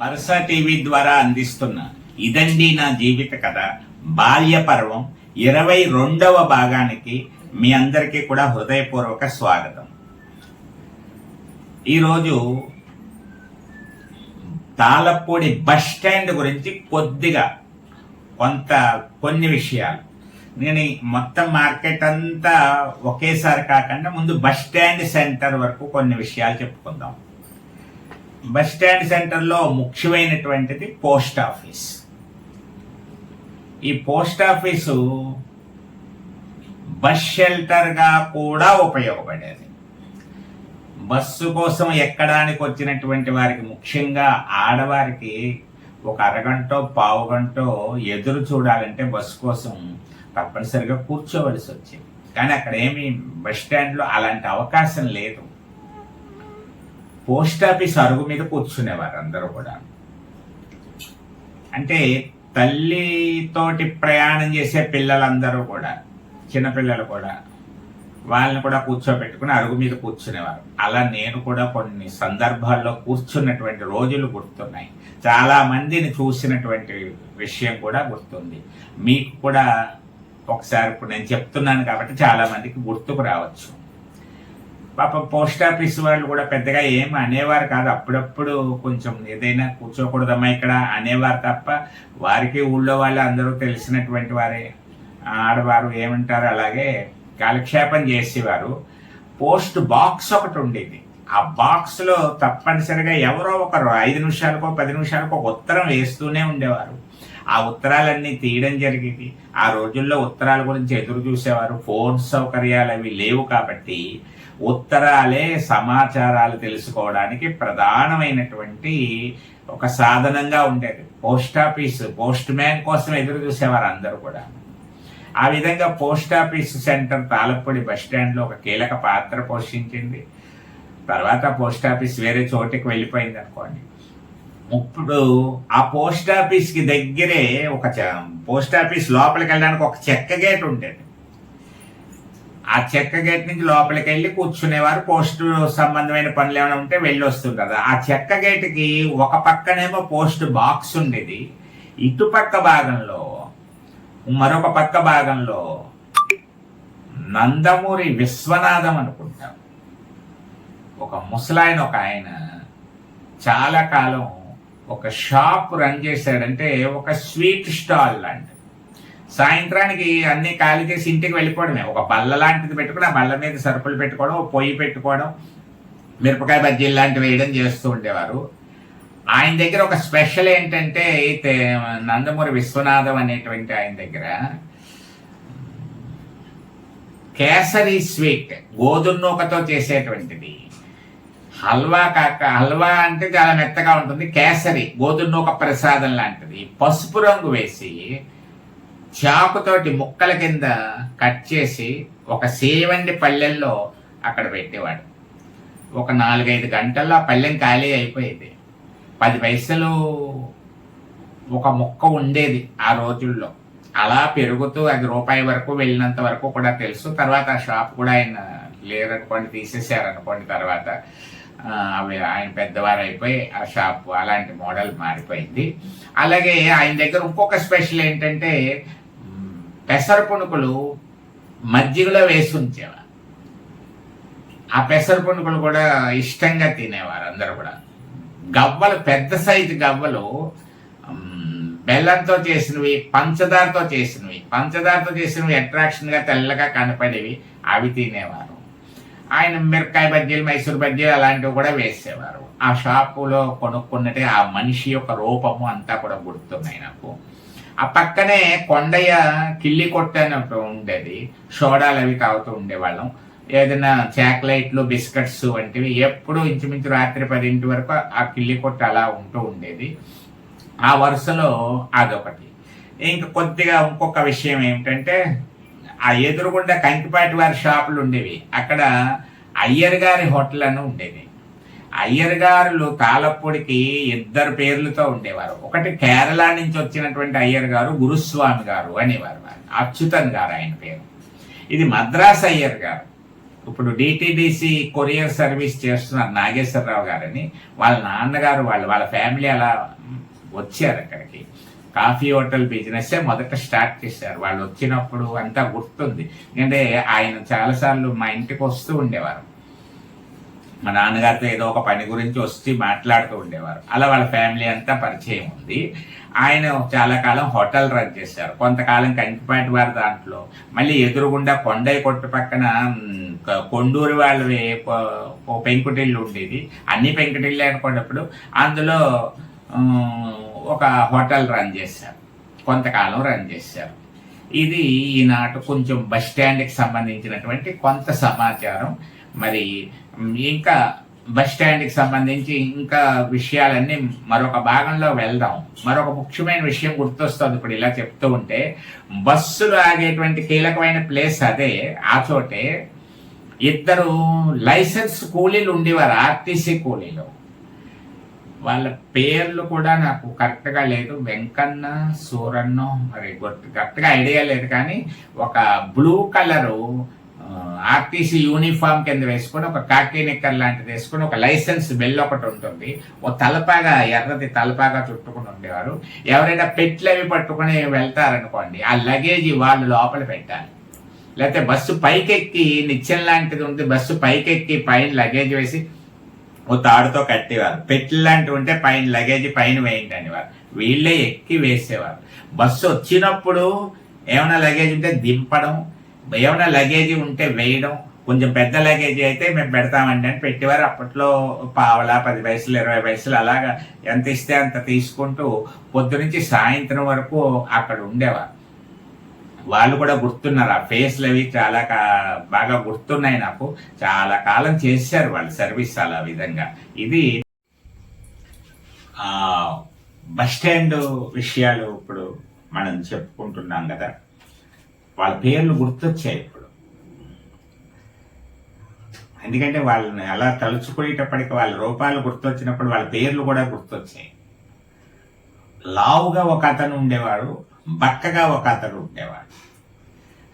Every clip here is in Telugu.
పరస టీవీ ద్వారా అందిస్తున్న ఇదండి నా జీవిత కథ. బాల్య పర్వం ఇరవై రెండవ భాగానికి మీ అందరికీ కూడా హృదయపూర్వక స్వాగతం. ఈరోజు తాళపూడి బస్ స్టాండ్ గురించి కొద్దిగా కొంత కొన్ని విషయాలు. నేను మొత్తం మార్కెట్ అంతా ఒకేసారి కాకుండా ముందు బస్ స్టాండ్ సెంటర్ వరకు కొన్ని విషయాలు చెప్పుకుందాం. బస్ స్టాండ్ సెంటర్లో ముఖ్యమైనటువంటిది పోస్ట్ ఆఫీస్. ఈ పోస్ట్ ఆఫీసు బస్ షెల్టర్గా కూడా ఉపయోగపడేది. బస్సు కోసం ఎక్కడానికి వచ్చినటువంటి వారికి ముఖ్యంగా ఆడవారికి ఒక అరగంట పావు గంట ఎదురు చూడాలంటే బస్సు కోసం తప్పనిసరిగా కూర్చోవలసి వచ్చింది. కానీ అక్కడ ఏమి బస్ స్టాండ్లో అలాంటి అవకాశం లేదు. పోస్ట్ ఆఫీస్ అరుగు మీద కూర్చునేవారు అందరూ కూడా. అంటే తల్లితోటి ప్రయాణం చేసే పిల్లలందరూ కూడా చిన్నపిల్లలు కూడా వాళ్ళని కూడా కూర్చోబెట్టుకుని అరుగు మీద కూర్చునేవారు. అలా నేను కూడా కొన్ని సందర్భాల్లో కూర్చున్నటువంటి రోజులు గుర్తున్నాయి. చాలా మందిని చూసినటువంటి విషయం కూడా గుర్తుంది. మీకు కూడా ఒకసారి ఇప్పుడు నేను చెప్తున్నాను కాబట్టి చాలా మందికి గుర్తుకు రావచ్చు. పాప పోస్ట్ ఆఫీస్ వాళ్ళు కూడా పెద్దగా ఏం అనేవారు కాదు. అప్పుడప్పుడు కొంచెం ఏదైనా కూర్చోకూడదమ్మా ఇక్కడ అనేవారు తప్ప వారికి ఊళ్ళో వాళ్ళు అందరూ తెలిసినటువంటి వారే ఆడవారు ఏమంటారు అలాగే కాలక్షేపం చేసేవారు. పోస్ట్ బాక్స్ ఒకటి ఉండేది. ఆ బాక్స్లో తప్పనిసరిగా ఎవరో ఒకరు ఐదు నిమిషాలకో పది నిమిషాలకో ఒక ఉత్తరం వేస్తూనే ఉండేవారు. ఆ ఉత్తరాలన్నీ తీయడం జరిగేది. ఆ రోజుల్లో ఉత్తరాల గురించి ఎదురు చూసేవారు. ఫోన్ సౌకర్యాలు అవి లేవు కాబట్టి ఉత్తరాలే సమాచారాలు తెలుసుకోవడానికి ప్రధానమైనటువంటి ఒక సాధనంగా ఉండేది. పోస్ట్ ఆఫీస్ పోస్ట్ మ్యాన్ కోసం ఎదురు చూసేవారు అందరూ కూడా. ఆ విధంగా post office center Talapudi bus స్టాండ్లో ఒక కీలక పాత్ర పోషించింది. తర్వాత పోస్ట్ ఆఫీస్ వేరే చోటికి వెళ్ళిపోయింది అనుకోండి. ఇప్పుడు ఆ పోస్ట్ ఆఫీస్కి దగ్గరే ఒక చ- పోస్ట్ ఆఫీస్ లోపలికి వెళ్ళడానికి ఒక చెక్క గేట్ ఉండేది. ఆ చెక్క గేట్ నుంచి లోపలికి వెళ్ళి కూర్చునేవారు. పోస్ట్ సంబంధమైన పనులు ఏమైనా ఉంటే వెళ్ళి వస్తుంటారు. ఆ చెక్క గేట్కి ఒక పక్కనేమో పోస్ట్ బాక్స్ ఉండేది. ఇటుపక్క భాగంలో మరొక పక్క భాగంలో నందమూరి విశ్వనాథం అనుకుంటాం. ఒక ముసలాయన ఒక ఆయన చాలా కాలం ఒక షాప్ రన్ చేశాడంటే ఒక స్వీట్ స్టాల్ లాంటిది. సాయంత్రానికి అన్ని ఖాళీ చేసి ఇంటికి వెళ్ళిపోవడమే. ఒక బల్ల లాంటిది పెట్టుకుని ఆ బల్ల మీద సరుకులు పెట్టుకోవడం పొయ్యి పెట్టుకోవడం మిరపకాయ బజ్జీలు లాంటివి వేయడం చేస్తూ ఉండేవారు. ఆయన దగ్గర ఒక స్పెషల్ ఏంటంటే అయితే నందమూరి విశ్వనాథం అనేటువంటి ఆయన దగ్గర కేసరి స్వీట్ గోధుమ నూకతో చేసేటువంటిది. హల్వా కాక హల్వా అంటే చాలా మెత్తగా ఉంటుంది. కేసరి గోధుమ నూక ప్రసాదం లాంటిది. పసుపు రంగు వేసి చాకుతోటి ముక్కల కింద కట్ చేసి ఒక సేవండి పల్లెల్లో అక్కడ పెట్టేవాడు. ఒక నాలుగైదు గంటల్లో ఆ పల్లెం ఖాళీ అయిపోయేది. పది పైసలు ఒక ముక్క ఉండేది ఆ రోజుల్లో. అలా పెరుగుతూ అది రూపాయి వరకు వెళ్ళినంత వరకు కూడా తెలుసు. తర్వాత ఆ షాప్ కూడా ఆయన లేరనుకోండి తీసేసారనుకోండి తర్వాత. అవి ఆయన పెద్దవారు అయిపోయి ఆ షాప్ అలాంటి మోడల్ మారిపోయింది. అలాగే ఆయన దగ్గర ఇంకొక స్పెషల్ ఏంటంటే పెసర పునుకులు మజ్జిగలో వేసి ఉంచేవారు. ఆ పెసర పుణుకులు కూడా ఇష్టంగా తినేవారు అందరూ కూడా. గవ్వలు పెద్ద సైజు గవ్వలు బెల్లంతో చేసినవి పంచదారతో చేసినవి. పంచదారతో చేసినవి అట్రాక్షన్గా తెల్లగా కనపడేవి. అవి తినేవారు. ఆయన మిరకాయ బజ్జీలు మైసూర్ బజ్జీలు అలాంటివి కూడా వేసేవారు. ఆ షాపులో కొనుక్కున్నట్టే ఆ మనిషి యొక్క రూపము అంతా కూడా గుర్తున్నాయి నాకు. ఆ పక్కనే కొండయ్య కిల్లి కొట్టు ఉండేది. సోడాలు అవి తాగుతూ ఉండేవాళ్ళం. ఏదైనా చాక్లెట్లు బిస్కెట్స్ వంటివి ఎప్పుడు ఇంచుమించు రాత్రి పదింటి వరకు ఆ కిల్లి కొట్టు అలా ఉంటూ ఉండేది. ఆ వరుసలో అదొకటి. ఇంకా కొద్దిగా ఇంకొక విషయం ఏమిటంటే ఆ ఎదురుగుండా కంకిపాటి వారి షాపులు ఉండేవి. అక్కడ అయ్యర్ గారి హోటల్ అని ఉండేది. అయ్యర్ గారులు తాళప్పొడికి ఇద్దరు పేర్లతో ఉండేవారు. ఒకటి కేరళ నుంచి వచ్చినటువంటి అయ్యర్ గారు గురుస్వామి గారు అనేవారు. వారు. అచ్యుతన్ గారు ఆయన పేరు. ఇది మద్రాస్ అయ్యర్ గారు. ఇప్పుడు డిటిడిసి కొరియర్ సర్వీస్ చేస్తున్నారు నాగేశ్వరరావు గారని. వాళ్ళ నాన్నగారు వాళ్ళు వాళ్ళ ఫ్యామిలీ అలా వచ్చారు అక్కడికి. కాఫీ హోటల్ బిజినెస్ మొదట స్టార్ట్ చేశారు. వాళ్ళు వచ్చినప్పుడు అంతా గుర్తుంది. ఎందుకంటే ఆయన చాలాసార్లు మా ఇంటికి వస్తూ ఉండేవారు. మా నాన్నగారితో ఏదో ఒక పని గురించి వచ్చి మాట్లాడుతూ ఉండేవారు. అలా వాళ్ళ ఫ్యామిలీ అంతా పరిచయం ఉంది. ఆయన చాలా కాలం హోటల్ రన్ చేశారు. కొంతకాలం కంకిపాటి వారి దాంట్లో. మళ్ళీ ఎదురుగుండా కొండయ్య కొట్టు పక్కన కొండూరు వాళ్ళవి కొ- పెంకుటిల్లు ఉండేది. అన్ని పెంకుటిల్లు అనుకున్నప్పుడు అందులో ఒక హోటల్ రన్ చేశారు. కొంతకాలం రన్ చేశారు. ఇది ఈనాడు కొంచెం బస్ స్టాండ్కి సంబంధించినటువంటి కొంత సమాచారం. మరి ఇంకా బస్ స్టాండ్కి సంబంధించి ఇంకా విషయాలన్నీ మరొక భాగంలో వెళ్దాం. మరొక ముఖ్యమైన విషయం గుర్తొస్తుంది ఇప్పుడు ఇలా చెప్తూ ఉంటే బస్సులు ఆగేటువంటి కీలకమైన ప్లేస్ అదే ఆ చోటే ఇద్దరు లైసెన్స్ కూలీలు ఉండేవారు ఆర్టీసీ కూలీలు. వాళ్ళ పేర్లు కూడా నాకు కరెక్ట్గా లేదు. వెంకన్న సూరన్న మరి గుర్తు కరెక్ట్గా ఐడియా లేదు కానీ ఒక బ్లూ కలరు ఆర్టీసీ యూనిఫామ్ కింద వేసుకొని ఒక కాకి నిక్కర్ లాంటిది వేసుకొని ఒక లైసెన్స్ బెల్ ఒకటి ఉంటుంది. ఓ తలపాగా ఎర్రది తలపాగా చుట్టుకుని ఉండేవారు. ఎవరైనా పెట్లు అవి పట్టుకుని వెళ్తారనుకోండి ఆ లగేజ్ వాళ్ళు లోపల పెట్టాలి. లేకపోతే బస్సు పైకెక్కి నిచ్చెన లాంటిది ఉంది బస్సు పైకెక్కి పైన లగేజ్ వేసి ఓ తాడుతో కట్టేవారు. పెట్లు లాంటివి ఉంటే పైన లగేజ్ పైన వేయండి అనేవారు. వీళ్ళే ఎక్కి వేసేవారు. బస్సు వచ్చినప్పుడు ఏమైనా లగేజ్ ఉంటే దింపడం ఏమైనా లగేజీ ఉంటే వేయడం. కొంచెం పెద్ద లగేజ్ అయితే మేము పెడతామండి అని పెట్టేవారు. అప్పట్లో పావలా పది పైసలు ఇరవై పైసలు అలాగా ఎంత ఇస్తే అంత తీసుకుంటూ పొద్దు నుంచి సాయంత్రం వరకు అక్కడ ఉండేవారు. వాళ్ళు కూడా గుర్తున్నారు. ఆ ఫేస్లు అవి చాలా కా- బాగా గుర్తున్నాయి నాకు. చాలా కాలం చేశారు వాళ్ళు సర్వీస్ అలా విధంగా. ఇది బస్ స్టాండ్ విషయాలు ఇప్పుడు మనం చెప్పుకుంటున్నాం కదా. వాళ్ళ పేర్లు గుర్తొచ్చాయి ఇప్పుడు ఎందుకంటే వాళ్ళని అలా తలుచుకునేటప్పటికి వాళ్ళ రూపాలు గుర్తొచ్చినప్పుడు వాళ్ళ పేర్లు కూడా గుర్తొచ్చాయి. లావుగా ఒక అతను ఉండేవాడు బక్కగా ఒక అతను ఉండేవాడు.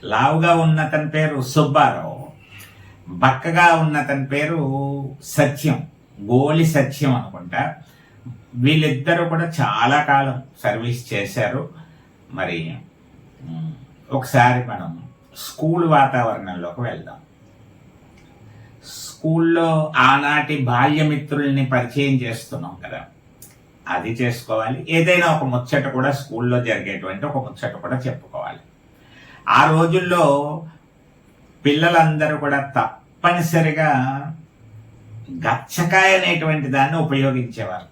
లావుగా ఉన్న అతని పేరు సుబ్బారావు బక్కగా ఉన్న అతని పేరు సత్యం గోలి సత్యం అనుకుంటా. వీళ్ళిద్దరూ కూడా చాలా కాలం సర్వీస్ చేశారు. మరి ఒకసారి మనం స్కూల్ వాతావరణంలోకి వెళ్దాం. స్కూల్లో ఆనాటి బాల్యమిత్రుల్ని పరిచయం చేస్తున్నాం కదా. అది చేసుకోవాలి. ఏదైనా ఒక ముచ్చట కూడా స్కూల్లో జరిగేటువంటి ఒక ముచ్చట కూడా చెప్పుకోవాలి. ఆ రోజుల్లో పిల్లలందరూ కూడా తప్పనిసరిగా గచ్చకాయ అనేటువంటి దాన్ని ఉపయోగించేవారు.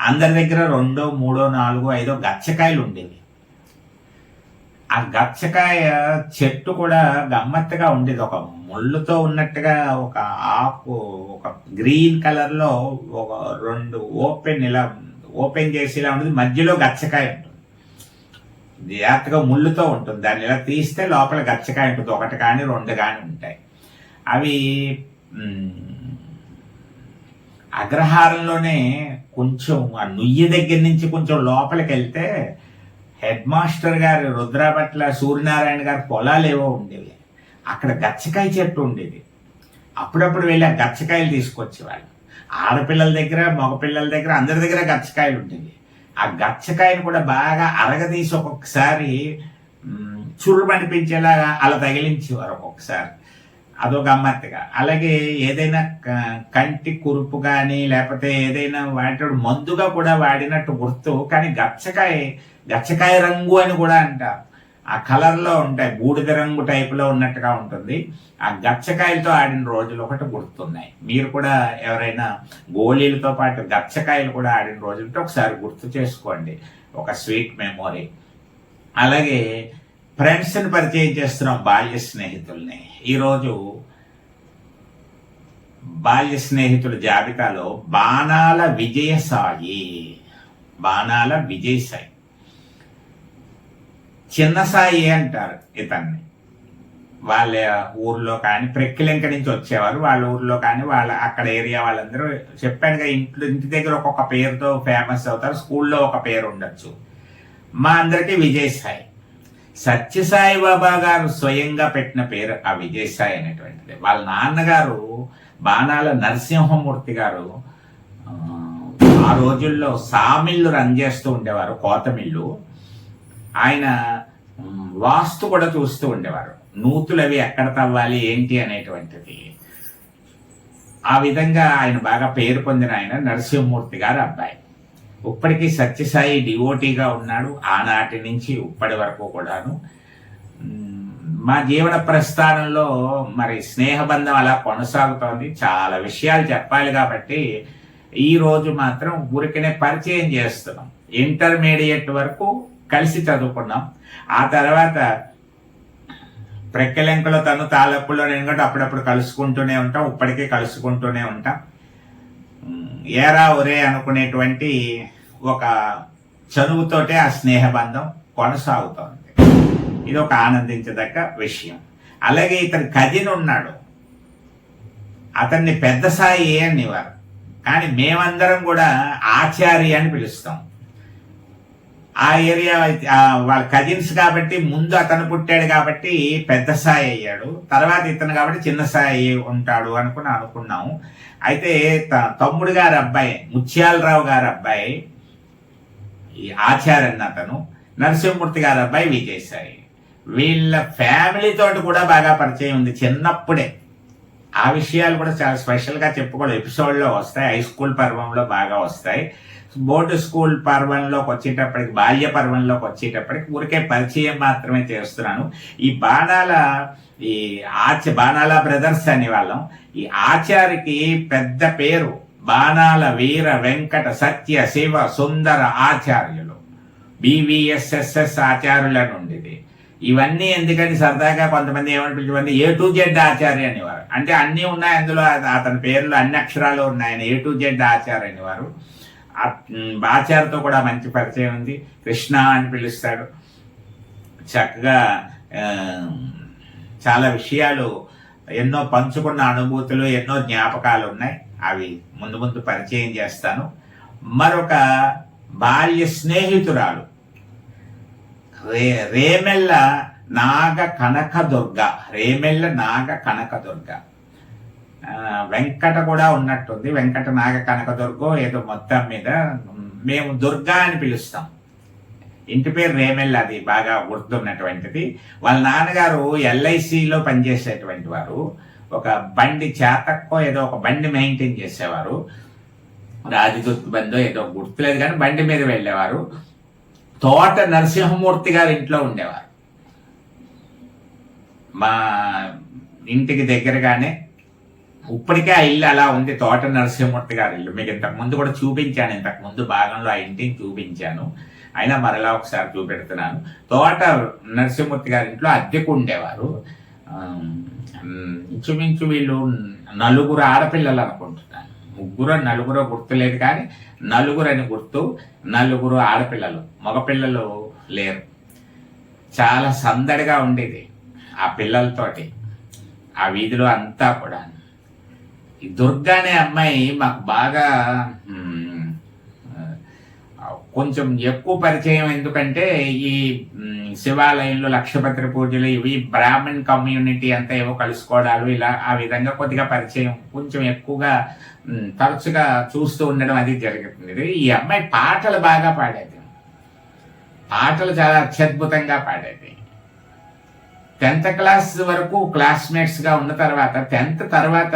అందరి దగ్గర రెండో మూడో నాలుగో ఐదో గచ్చకాయలు ఉండేవి. ఆ గచ్చకాయ చెట్టు కూడా గమ్మత్తుగా ఉండేది. ఒక ముళ్ళుతో ఉన్నట్టుగా ఒక ఆకు ఒక గ్రీన్ కలర్లో ఒక రెండు ఓపెన్ ఇలా ఓపెన్ చేసి ఇలా ఉంటుంది మధ్యలో గచ్చకాయ ఉంటుంది. జాగ్రత్తగా ముళ్ళుతో ఉంటుంది. దాన్ని ఇలా తీస్తే లోపల గచ్చకాయ ఉంటుంది. ఒకటి కానీ రెండు కానీ ఉంటాయి. అవి అగ్రహారంలోనే కొంచెం ఆ నుయ్యి దగ్గర నుంచి కొంచెం లోపలికి వెళ్తే హెడ్ మాస్టర్ గారు రుద్రాపట్ల సూర్యనారాయణ గారి పొలాలు ఏవో ఉండేవి. అక్కడ గచ్చకాయ చెట్టు ఉండేది. అప్పుడప్పుడు వెళ్ళి ఆ గచ్చకాయలు తీసుకొచ్చేవాళ్ళు. ఆడపిల్లల దగ్గర మగపిల్లల దగ్గర అందరి దగ్గర గచ్చకాయలు ఉండేవి. ఆ గచ్చకాయను కూడా బాగా అరగదీసి ఒక్కొక్కసారి చుర్రు అనిపించేలాగా అలా తగిలించేవారు ఒక్కొక్కసారి. అదో గమ్మత్తుగా. అలాగే ఏదైనా క- కంటి కురుపు కానీ లేకపోతే ఏదైనా వాటి మందుగా కూడా వాడినట్టు గుర్తు కానీ గచ్చకాయ గచ్చకాయ రంగు అని కూడా అంటారు. ఆ కలర్లో ఉంటాయి బూడిద రంగు టైపులో ఉన్నట్టుగా ఉంటుంది. ఆ గచ్చకాయలతో ఆడిన రోజులు ఒకటి గుర్తున్నాయి. మీరు కూడా ఎవరైనా గోళీలతో పాటు గచ్చకాయలు కూడా ఆడిన రోజులతో ఒకసారి గుర్తు చేసుకోండి. ఒక స్వీట్ మెమొరీ. అలాగే ఫ్రెండ్స్ని పరిచయం చేస్తున్నాం బాల్య స్నేహితుల్ని. ఈరోజు బాల్య స్నేహితుల జాబితాలో బాణాల విజయసాయి బాణాల విజయసాయి చిన్న సాయి అంటారు ఇతన్ని. వాళ్ళ ఊర్లో కానీ ప్రెక్కిలింక నుంచి వచ్చేవారు. వాళ్ళ ఊర్లో కానీ వాళ్ళ అక్కడ ఏరియా వాళ్ళందరూ చెప్పాను కదా ఇంట్లో ఇంటి దగ్గర ఒక్కొక్క పేరుతో ఫేమస్ అవుతారు. స్కూల్లో ఒక పేరు ఉండొచ్చు. మా అందరికీ విజయసాయి సత్యసాయి బాబా గారు స్వయంగా పెట్టిన పేరు ఆ విజయసాయి అనేటువంటిది. వాళ్ళ నాన్నగారు బాణాల నరసింహమూర్తి గారు ఆ, రోజుల్లో సామిళ్ళు రన్ చేస్తూ ఉండేవారు కోతమిల్లు. ఆయన వాస్తు కూడా చూస్తూ ఉండేవారు. నూతులు అవి ఎక్కడ తవ్వాలి ఏంటి అనేటువంటిది. ఆ విధంగా ఆయన బాగా పేరు పొందిన ఆయన నరసింహమూర్తి గారు అబ్బాయి. ఇప్పటికీ సత్యసాయి డివోటీగా ఉన్నాడు. ఆనాటి నుంచి ఇప్పటి వరకు కూడాను. మా జీవన ప్రస్థానంలో మరి స్నేహబంధం అలా కొనసాగుతోంది. చాలా విషయాలు చెప్పాలి కాబట్టి ఈ రోజు మాత్రం ఊరికనే పరిచయం చేస్తున్నాం. ఇంటర్మీడియట్ వరకు కలిసి చదువుకున్నాం. ఆ తర్వాత ప్రక్కెలెంకలో తను తాలూకులో నేను కూడా అప్పుడప్పుడు కలుసుకుంటూనే ఉంటాం. ఇప్పటికీ కలుసుకుంటూనే ఉంటాం. ఏరా ఒరే అనుకునేటువంటి ఒక చనువుతోటే ఆ స్నేహబంధం కొనసాగుతోంది. ఇది ఒక ఆనందించదగ్గ విషయం. అలాగే ఇతని కజిన్ ఉన్నాడు. అతన్ని పెద్ద సాయి అనేవారు కానీ మేమందరం కూడా ఆచార్య అని పిలుస్తాం. ఆ ఏరియా వాళ్ళ కజిన్స్ కాబట్టి ముందు అతను పుట్టాడు కాబట్టి పెద్ద సాయి అయ్యాడు. తర్వాత ఇతను కాబట్టి చిన్న సాయి ఉంటాడు అనుకుని అనుకున్నాము. అయితే త- తమ్ముడు గారి అబ్బాయి ముత్యాలరావు గారి అబ్బాయి ఈ ఆచార్య అతను నరసింహమూర్తి గారి అబ్బాయి విజయసాయి. వీళ్ళ ఫ్యామిలీ తోటి కూడా బాగా పరిచయం ఉంది చిన్నప్పుడే. ఆ విషయాలు కూడా చాలా స్పెషల్గా చెప్పుకోవడం ఎపిసోడ్లో వస్తాయి. హై స్కూల్ పర్వంలో బాగా వస్తాయి. బోర్డు స్కూల్ పర్వంలోకి వచ్చేటప్పటికి బాల్య పర్వంలోకి వచ్చేటప్పటికి ఊరికే పరిచయం మాత్రమే చేస్తున్నాను. ఈ బాణాల ఈ ఆచ బాణాల బ్రదర్స్ అనే వాళ్ళం. ఈ ఆచార్యకి పెద్ద పేరు బాణాల వీర వెంకట సత్య శివ సుందర ఆచార్యులు. బివిఎస్ఎస్ఎస్ ఆచార్యుల నుండిది. ఇవన్నీ ఎందుకని సరదాగా కొంతమంది ఏమని పిలిచేవారు ఏ టు జెడ్ ఆచార్య అనేవారు. అంటే అన్నీ ఉన్నాయి అందులో అతని పేర్లు అన్ని అక్షరాలు ఉన్నాయని ఏ టు జెడ్ ఆచార్య అనేవారు. ఆచార్యతో కూడా మంచి పరిచయం ఉంది. కృష్ణ అని పిలుస్తాడు. చక్కగా చాలా విషయాలు ఎన్నో పంచుకున్న అనుభూతులు ఎన్నో జ్ఞాపకాలు ఉన్నాయి. అవి ముందు ముందు పరిచయం చేస్తాను. మరొక బాల్య స్నేహితురాలు. రే రేమెల్ల నాగ కనకదుర్గ రేమెల్ల నాగ కనకదుర్గ. వెంకట కూడా ఉన్నట్టుంది. వెంకట నాగ కనకదుర్గో ఏదో మొత్తం మీద మేము దుర్గా అని పిలుస్తాం. ఇంటి పేరు రేమెల్ అది బాగా గుర్తున్నటువంటిది. వాళ్ళ నాన్నగారు ఎల్ఐసిలో పనిచేసేటువంటి వారు. ఒక బండి చేతక్కో ఏదో ఒక బండి మెయింటైన్ చేసేవారు. రాజదుత్ బందో ఏదో గుర్తులేదు కానీ బండి మీద వెళ్ళేవారు. తోట నరసింహమూర్తి గారి ఇంట్లో ఉండేవారు. మా ఇంటికి దగ్గరగానే ఇప్పటికే ఆ ఇల్లు అలా ఉంది తోట నరసింహమూర్తి గారి ఇల్లు. మీకు ఇంతకు ముందు కూడా చూపించాను ఇంతకు ముందు భాగంలో ఆ ఇంటిని చూపించాను. అయినా మరలా ఒకసారి చూపెడుతున్నాను. తోట నరసింహమూర్తి గారి ఇంట్లో అద్దెకు ఉండేవారు. ఇంచుమించు వీళ్ళు నలుగురు ఆడపిల్లలు అనుకుంటున్నాను. ముగ్గురు నలుగురు గుర్తులేదు కానీ నలుగురు అని గుర్తు నలుగురు ఆడపిల్లలు మగపిల్లలు లేరు. చాలా సందడిగా ఉండేది ఆ పిల్లలతోటి ఆ వీధిలో అంతా కూడా ఈ దుర్గా అనే అమ్మాయి మాకు బాగా కొంచెం ఎక్కువ పరిచయం ఎందుకంటే ఈ శివాలయంలో లక్షపత్రి పూజలు ఇవి బ్రాహ్మణ్ కమ్యూనిటీ అంతా ఏవో కలుసుకోవడాలు ఇలా ఆ విధంగా కొద్దిగా పరిచయం కొంచెం ఎక్కువగా తరచుగా చూస్తూ ఉండడం అది జరుగుతుంది. ఈ అమ్మాయి పాటలు బాగా పాడేది. పాటలు చాలా అత్యద్భుతంగా పాడేది. టెన్త్ క్లాస్ వరకు క్లాస్మేట్స్గా ఉన్న తర్వాత టెన్త్ తర్వాత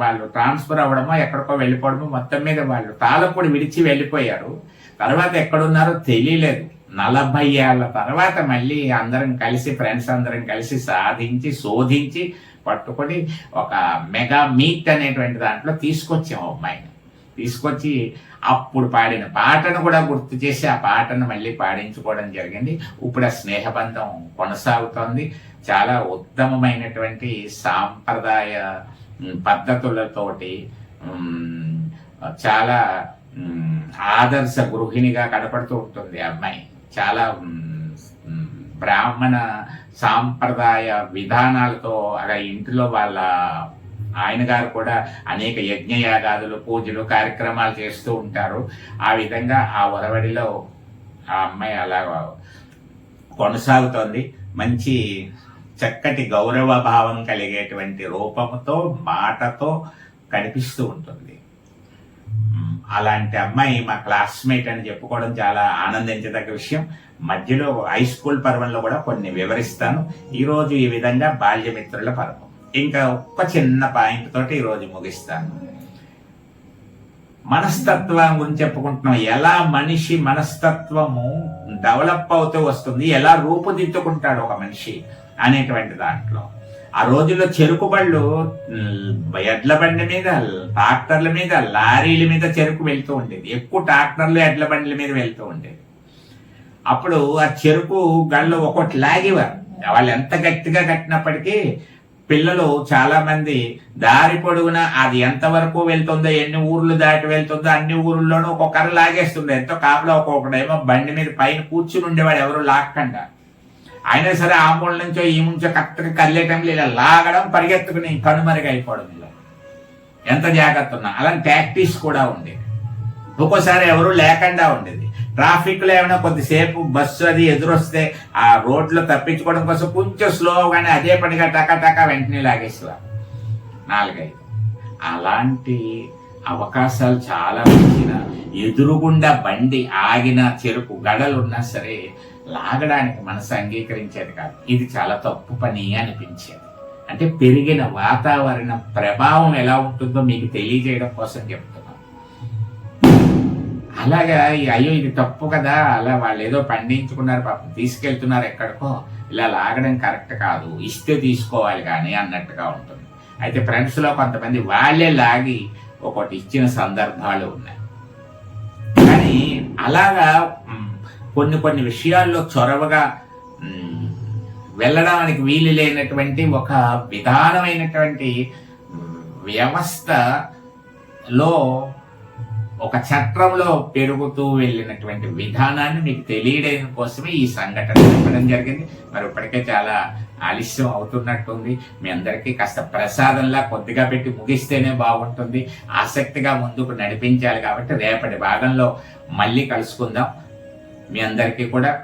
వాళ్ళు ట్రాన్స్ఫర్ అవ్వడమో ఎక్కడికో వెళ్ళిపోవడమో మొత్తం మీద వాళ్ళు తాళపూడి విడిచి వెళ్ళిపోయారు. తర్వాత ఎక్కడున్నారో తెలియలేదు. నలభై ఏళ్ళ తర్వాత మళ్ళీ అందరం కలిసి ఫ్రెండ్స్ అందరం కలిసి సాధించి శోధించి పట్టుకొని ఒక మెగా మీట్ అనేటువంటి దాంట్లో తీసుకొచ్చాం అమ్మాయిని. తీసుకొచ్చి అప్పుడు పాడిన పాటను కూడా గుర్తు చేసి ఆ పాటను మళ్ళీ పాడించుకోవడం జరిగింది. ఇప్పుడు ఆ స్నేహబంధం కొనసాగుతోంది. చాలా ఉత్తమమైనటువంటి సాంప్రదాయ పద్ధతులతోటి చాలా ఆదర్శ గృహిణిగా కనపడుతూ ఉంటుంది ఆ అమ్మాయి. చాలా బ్రాహ్మణ సాంప్రదాయ విధానాలతో అలా ఇంటిలో వాళ్ళ ఆయన గారు కూడా అనేక యజ్ఞయాగాదులు పూజలు కార్యక్రమాలు చేస్తూ ఉంటారు. ఆ విధంగా ఆ ఒరవడిలో ఆ అమ్మాయి అలా కొనసాగుతోంది. మంచి చక్కటి గౌరవ భావం కలిగేటువంటి రూపంతో మాటతో కనిపిస్తూ ఉంటుంది. అలాంటి అమ్మాయి మా క్లాస్మేట్ అని చెప్పుకోవడం చాలా ఆనందించదగ్గ విషయం. మధ్యలో హై స్కూల్ పర్వంలో కూడా కొన్ని వివరిస్తాను. ఈరోజు ఈ విధంగా బాల్యమిత్రుల పర్వం. ఇంకా ఒక్క చిన్న పాయింట్ తోటి ఈరోజు ముగిస్తాను. మనస్తత్వం గురించి చెప్పుకుంటున్నాం. ఎలా మనిషి మనస్తత్వము డెవలప్ అవుతూ వస్తుంది ఎలా రూపుదిద్దుకుంటాడు ఒక మనిషి అనేటువంటి దాంట్లో. ఆ రోజుల్లో చెరుకు బళ్ళు ఎడ్ల బండి మీద ట్రాక్టర్ల మీద లారీల మీద చెరుకు వెళ్తూ ఉండేది. ఎక్కువ ట్రాక్టర్లు ఎడ్ల బండ్ల మీద వెళ్తూ ఉండేది. అప్పుడు ఆ చెరుకు గళ్ళు ఒక్కొక్కటి లాగేవారు. వాళ్ళు ఎంత గట్టిగా కట్టినప్పటికీ పిల్లలు చాలా మంది దారి పొడుగున అది ఎంతవరకు వెళ్తుందో ఎన్ని ఊర్లు దాటి వెళ్తుందో అన్ని ఊర్లలోనూ ఒక్కొక్కరు లాగేస్తుండే. ఎంతో కాపులో ఒక్కొక్కడేమో బండి మీద పైన కూర్చుని ఉండేవాడు ఎవరు లాక్కండా అయినా సరే ఆ మూల నుంచో ఈ నుంచో కరెక్ట్గా కదిలేటంలో ఇలా లాగడం పరిగెత్తుకుని కనుమరుగు అయిపోవడం ఇలా. ఎంత జాగ్రత్త ఉన్నా. అలాంటి ప్రాక్టీస్ కూడా ఉండేది. ఒక్కోసారి ఎవరు లేకుండా ఉండేది. ట్రాఫిక్లో ఏమైనా కొద్దిసేపు బస్సు అది ఎదురొస్తే ఆ రోడ్లో తప్పించుకోవడం కోసం కొంచెం స్లోగానే అదే పనిగా టకా టకా వెంటనే లాగేసేవారు. నాలుగైదు. అలాంటి అవకాశాలు చాలా వచ్చిన ఎదురుగుండా బండి ఆగిన చెరుకు గడలు ఉన్నా సరే లాగడానికి మనసు అంగీకరించేది కాదు. ఇది చాలా తప్పు పని అనిపించేది. అంటే పెరిగిన వాతావరణ ప్రభావం ఎలా ఉంటుందో మీకు తెలియజేయడం కోసం చెప్తున్నాను. అలాగా ఈ అయ్యో ఇది తప్పు కదా అలా వాళ్ళు ఏదో పండించుకున్నారు పాపం తీసుకెళ్తున్నారు ఎక్కడికో ఇలా లాగడం కరెక్ట్ కాదు ఇస్తే తీసుకోవాలి కానీ అన్నట్టుగా ఉంటుంది. అయితే ఫ్రెండ్స్లో కొంతమంది వాళ్ళే లాగి ఒకటి ఇచ్చిన సందర్భాలు ఉన్నాయి. కానీ అలాగా కొన్ని కొన్ని విషయాల్లో చొరవగా వెళ్ళడానికి వీలు లేనటువంటి ఒక విధానమైనటువంటి వ్యవస్థలో ఒక చట్రంలో పెరుగుతూ వెళ్ళినటువంటి విధానాన్ని మీకు తెలియడం కోసమే ఈ సంఘటన చెప్పడం జరిగింది. మరి ఇప్పటికే చాలా ఆలస్యం అవుతున్నట్టుంది. మీ అందరికీ కాస్త ప్రసాదంలా కొద్దిగా పెట్టి ముగిస్తేనే బాగుంటుంది. ఆసక్తిగా ముందుకు నడిపించాలి కాబట్టి రేపటి భాగంలో మళ్ళీ కలుసుకుందాం. మీ అందరికీ కూడా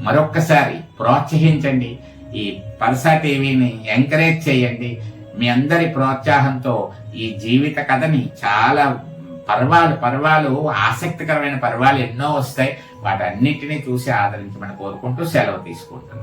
మరొక్కసారి ప్రోత్సహించండి. ఈ పల్సా టీవీని ఎంకరేజ్ చేయండి. మీ అందరి ప్రోత్సాహంతో ఈ జీవిత కథని చాలా పర్వాలు పర్వాలు ఆసక్తికరమైన పర్వాలు ఎన్నో వస్తాయి. వాటన్నిటినీ చూసి ఆదరించమని కోరుకుంటూ సెలవు తీసుకుంటాను